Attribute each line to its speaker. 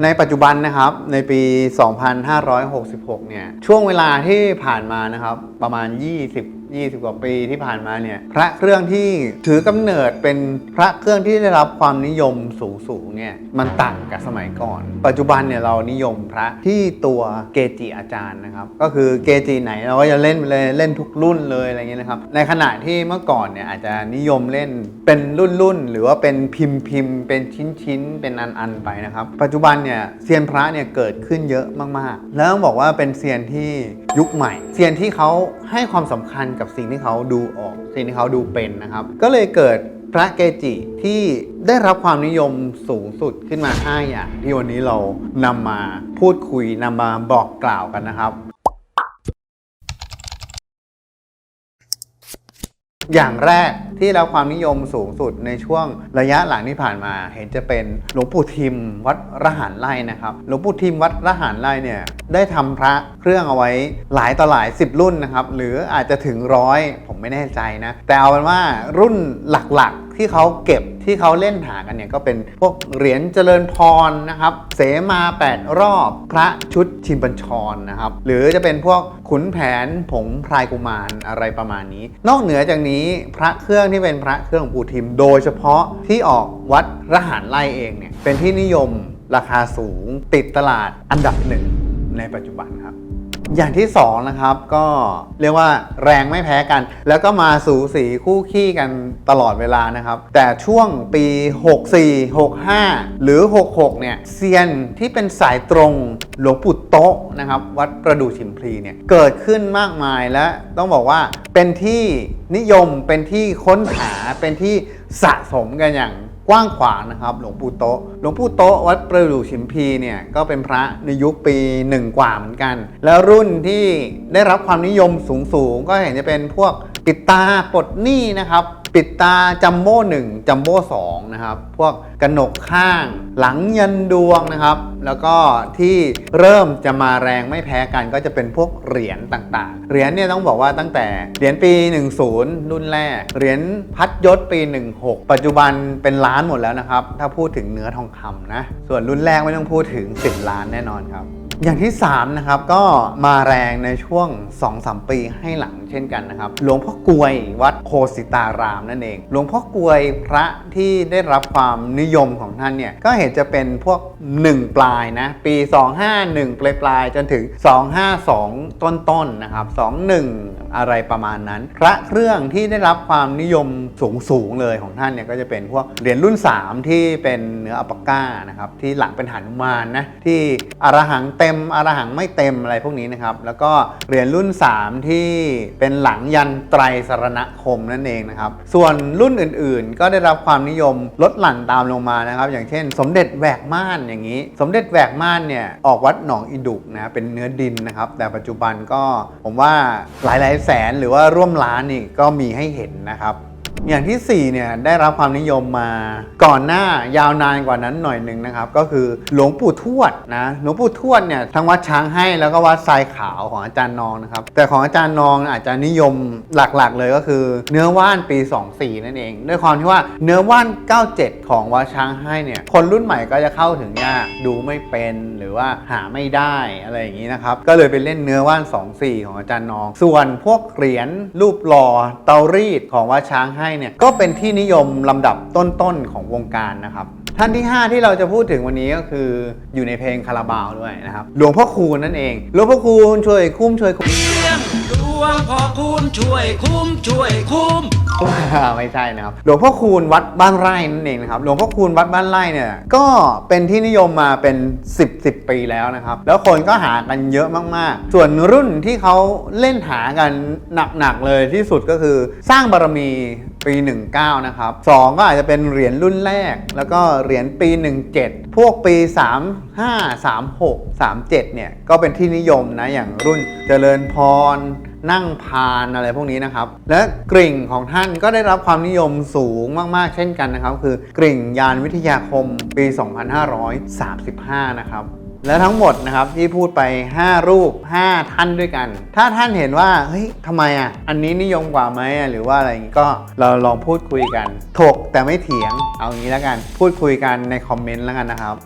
Speaker 1: ในปัจจุบันนะครับในปี 2566 เนี่ยช่วงเวลาที่ผ่านมานะครับประมาณ 20 20 กว่าปีที่ผ่านมาเนี่ยพระเครื่องที่ถือกำเนิดเป็นพระเครื่องที่ได้รับความนิยมสูงสูงๆเนี่ยมันต่างกับสมัยก่อน ปัจจุบันเนี่ยเรานิยมพระที่ตัวเกจิอาจารย์นะครับก็คือเกจิไหนเราก็จะเล่นเลยเล่นทุกรุ่นเลยอะไรเงี้ยนะครับในขณะที่เมื่อก่อนเนี่ยอาจจะนิยมเล่นเป็นรุ่นรุ่นๆหรือว่าเป็นพิมพ์พิมพ์เป็นชิ้นชิ้นเป็นอันอันไปนะครับปัจจุบันเนี่ยเซียนพระเนี่ยเกิดขึ้นเยอะมากๆ แล้วต้องบอกว่าเป็นเซียนที่ ยุคใหม่เซียนที่เขาให้ความสำคัญกับสิ่งที่เขาดูออกสิ่งที่เขาดูเป็นนะครับ ก็เลยเกิดพระเกจิที่ได้รับความนิยมสูงสุดขึ้นมา 5 อย่าง ที่วันนี้เรานำมาพูดคุยนำมาบอกกล่าวกันนะครับ อย่างแรกที่ได้รับความนิยมสูงสุดในช่วงระยะหลังที่ผ่านมา เห็นจะเป็นหลวงปู่ทิมวัดระหารไร่นะครับหลวงปู่ทิมวัดระหารไร่เนี่ยได้ทำพระเครื่องเอาไว้หลายต่อหลายสิบรุ่นนะครับหรืออาจจะถึงร้อยผ ไม่แน่ใจนะ แต่เอาเป็นว่ารุ่นหลักๆ ที่เขาเก็บที่เขาเล่นหากันเนี่ยก็เป็นพวกเหรียญเจริญพรนะครับ เสมา 8 รอบพระชุดชิมบัญชรนะครับ หรือจะเป็นพวกขุนแผนผงพรายกุมารอะไรประมาณนี้ นอกเหนือจากนี้พระเครื่องที่เป็นพระเครื่องของปู่ทิม โดยเฉพาะที่ออกวัดระหารไล่เองเนี่ยเป็นที่นิยมราคาสูงติดตลาดอันดับหนึ่งในปัจจุบันครับ อย่างที่2นะครับก็เรียกว่าแรงไม่แพ้กัน แล้วก็มาสูสีคู่ขี้กันตลอดเวลานะครับ แต่ช่วงปี 64 65 หรือ 66 เนี่ยเซียนที่เป็นสายตรงหลวงปู่โต๊ะนะครับ วัดประดู่ชิมพลีเนี่ยเกิดขึ้นมากมายและต้องบอกว่าเป็นที่นิยมเป็นที่ค้นหาเป็นที่สะสมกันอย่าง กว้างขวางนะครับหลวงปู่โตะหลวงปู่โตะวัดประดู่ชิมพีเนี่ยก็เป็นพระในยุคปีหนึ่งกว่าเหมือนกัน แล้วรุ่นที่ได้รับความนิยมสูงๆ ก็เห็นจะเป็นพวก ปิดตาปลดหนี้นะครับ ปิดตาจัมโบ้หนึ่งจัมโบ้สองนะครับ พวกกระหนกข้าง หลังยันดวงนะครับ แล้วก็ที่เริ่มจะมาแรงไม่แพ้กันก็จะเป็นพวกเหรียญต่างๆ เหรียญเนี่ยต้องบอกว่าตั้งแต่เหรียญปี 10 รุ่นแรก เหรียญพัดยศปี 16 ปัจจุบันเป็นล้านหมดแล้วนะครับ ถ้าพูดถึงเนื้อทองคำนะ ส่วนรุ่นแรกไม่ต้องพูดถึง 10 ล้านแน่นอนครับ อย่างที่ 3 นะครับ ก็มาแรงในช่วง 2-3 ปีให้หลังเช่นกันนะครับ หลวงพ่อกวยวัดโคสิตารามนั่นเอง หลวงพ่อกวยพระที่ได้รับความนิยมของท่านเนี่ย ก็เห็นจะเป็นพวก 1 ปลายนะ ปี 251 ปลายปลายจนถึง 252 ต้นๆนนะครับ 21 อะไรประมาณนั้น พระเครื่องที่ได้รับความนิยมสูงสูงเลยของท่านเนี่ยก็จะเป็นพวกเหรียญรุ่น 3 ที่เป็นเนื้ออัปปะก้านะครับที่หลังเป็นหานุมานนะที่อรหังเต็มอรหังไม่เต็มอะไรพวกนี้นะครับ แล้วก็เหรียญรุ่น 3 ที่เป็นหลังยันไตรสรณคมนั่นเองนะครับ ส่วนรุ่นอื่นๆ ก็ได้รับความนิยมลดหลั่นตามลงมานะครับ อย่างเช่น สมเด็จแหวกม่านอย่างนี้ สมเด็จแหวกม่านเนี่ยออกวัดหนองอีดุกนะเป็นเนื้อดินนะครับ แต่ปัจจุบันก็ผมว่าหลายๆแสนหรือว่าร่วมล้านนี่ก็มีให้เห็นนะครับ อย่างที่ 4 เนี่ยได้รับความนิยมมาก่อนหน้ายาวนานกว่านั้นหน่อยหนึ่งนะครับ ก็คือหลวงปู่ทวดนะหลวงปู่ทวดเนี่ยทั้งวัดช้างให้แล้วก็วัดทรายขาวของอาจารย์นองนะครับ แต่ของอาจารย์นองอาจจะนิยมหลักๆ เลยก็คือ เนื้อว่านปี 24 นั่นเอง ด้วยความที่ว่าเนื้อว่าน 97 ของวัดช้างให้เนี่ยคนรุ่นใหม่ก็จะเข้าถึงยากดูไม่เป็นหรือว่าหาไม่ได้อะไรอย่างนี้นะครับก็เลยไปเล่นเนื้อว่าน 24 ของอาจารย์นอง ส่วนพวกเหรียญรูปหล่อเตารีดของวัดช้างให้เนี่ยก็เป็นที่นิยมลำดับต้นๆของวงการนะครับ ท่านที่ 5 ที่เราจะพูดถึงวันนี้ก็คืออยู่ในเพลงคาราบาวด้วยนะครับหลวงพ่อคูณนั่นเองหลวงพ่อคูณช่วยคุ้มช่วยคุ้ม
Speaker 2: วงพ่อคุณช่วยคุ้มช่วยคุ้ม
Speaker 1: ไม่ใช่นะครับหลวงพ่อคูณวัดบ้านไร่นั่นเองนะครับหลวงพ่อคูณวัดบ้านไร่เนี่ยก็เป็นที่นิยมมาเป็น 10 10 ปีแล้วนะครับ แล้วคนก็หากันเยอะมากๆ ส่วนรุ่นที่เขาเล่นหากันหนักๆเลยที่สุดก็คือสร้างบารมีปี 19 นะครับสองก็อาจจะเป็นเหรียญรุ่นแรก แล้วก็เหรียญปี 17 พวกปี 35 36 37 เนี่ย ก็เป็นที่นิยมนะ อย่างรุ่นเจริญพร นั่งพานอะไรพวกนี้นะครับ และกริ่งของท่านก็ได้รับความนิยมสูงมากๆ เช่นกันนะครับ คือกริ่งยานวิทยาคมปี 2535 นะครับและทั้งหมดนะครับที่พูดไป 5 รูป 5 ท่านด้วยกัน ถ้าท่านเห็นว่าเฮ้ยทำไมอะ อันนี้นิยมกว่าไหมอะหรือว่าอะไรอย่างงี้ก็เราลองพูดคุยกัน ถกแต่ไม่เถียงเอางี้แล้วกัน พูดคุยกันในคอมเมนต์แล้วกันนะครับ